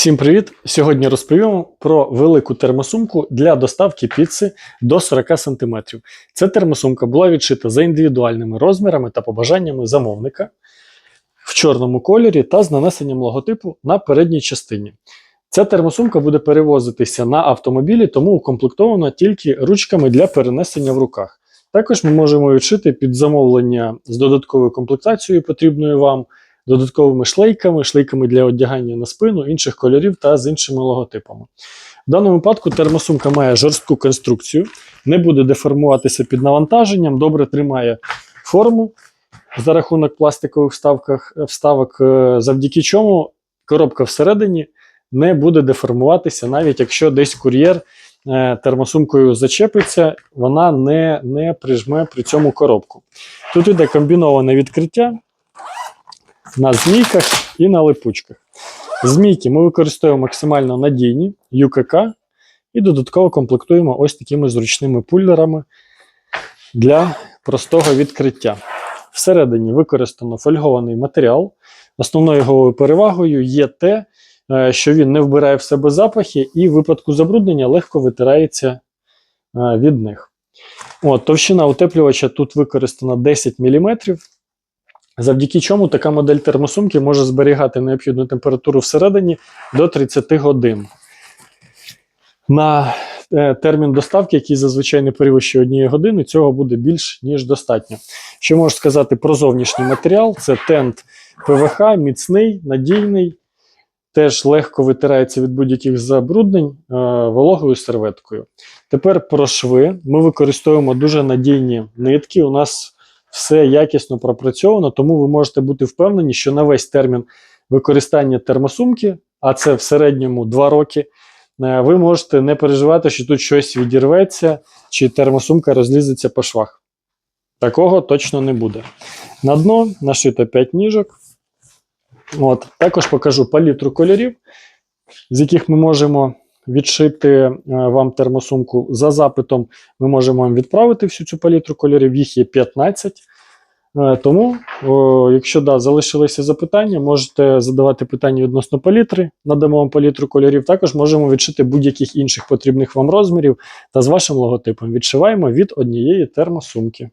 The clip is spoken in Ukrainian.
Всім привіт! Сьогодні розповімо про велику термосумку для доставки піци до 40 см. Ця термосумка була відшита за індивідуальними розмірами та побажаннями замовника в чорному кольорі та з нанесенням логотипу на передній частині. Ця термосумка буде перевозитися на автомобілі, тому укомплектована тільки ручками для перенесення в руках. Також ми можемо відшити під замовлення з додатковою комплектацією, потрібною вам, додатковими шлейками, шлейками для одягання на спину, інших кольорів та з іншими логотипами. В даному випадку термосумка має жорстку конструкцію, не буде деформуватися під навантаженням, добре тримає форму за рахунок пластикових вставках, вставок, е, завдяки чому коробка всередині не буде деформуватися, навіть якщо десь кур'єр е, термосумкою зачепиться, вона не, не прижме при цьому коробку. Тут іде комбіноване відкриття на змійках і на липучках. Змійки ми використовуємо максимально надійні ЮКК і додатково комплектуємо ось такими зручними пулерами для простого відкриття. Всередині використано фольгований матеріал. Основною його перевагою є те, е, що він не вбирає в себе запахи і в випадку забруднення легко витирається е, від них. От, товщина утеплювача тут використана 10 мм, завдяки чому така модель термосумки може зберігати необхідну температуру всередині до 30 годин. На е, термін доставки, який зазвичай не перевищує однієї години, цього буде більш ніж достатньо. Що можу сказати про зовнішній матеріал? Це тент ПВХ, міцний, надійний, теж легко витирається від будь-яких забруднень е, вологою серветкою. Тепер про шви. Ми використовуємо дуже надійні нитки. У нас все якісно пропрацьовано, тому ви можете бути впевнені, що на весь термін використання термосумки, а це в середньому 2 роки, е, ви можете не переживати, що тут щось відірветься, чи термосумка розлізеться по швах. Такого точно не буде. На дно нашито 5 ніжок. От. Також покажу палітру кольорів, з яких ми можемо відшити е, вам термосумку. За запитом ми можемо вам відправити всю цю палітру кольорів, їх є 15. Е, Тому, якщо да, залишилися запитання, можете задавати питання відносно палітри, надамо вам палітру кольорів. Також можемо відшити будь-яких інших потрібних вам розмірів та з вашим логотипом відшиваємо від однієї термосумки.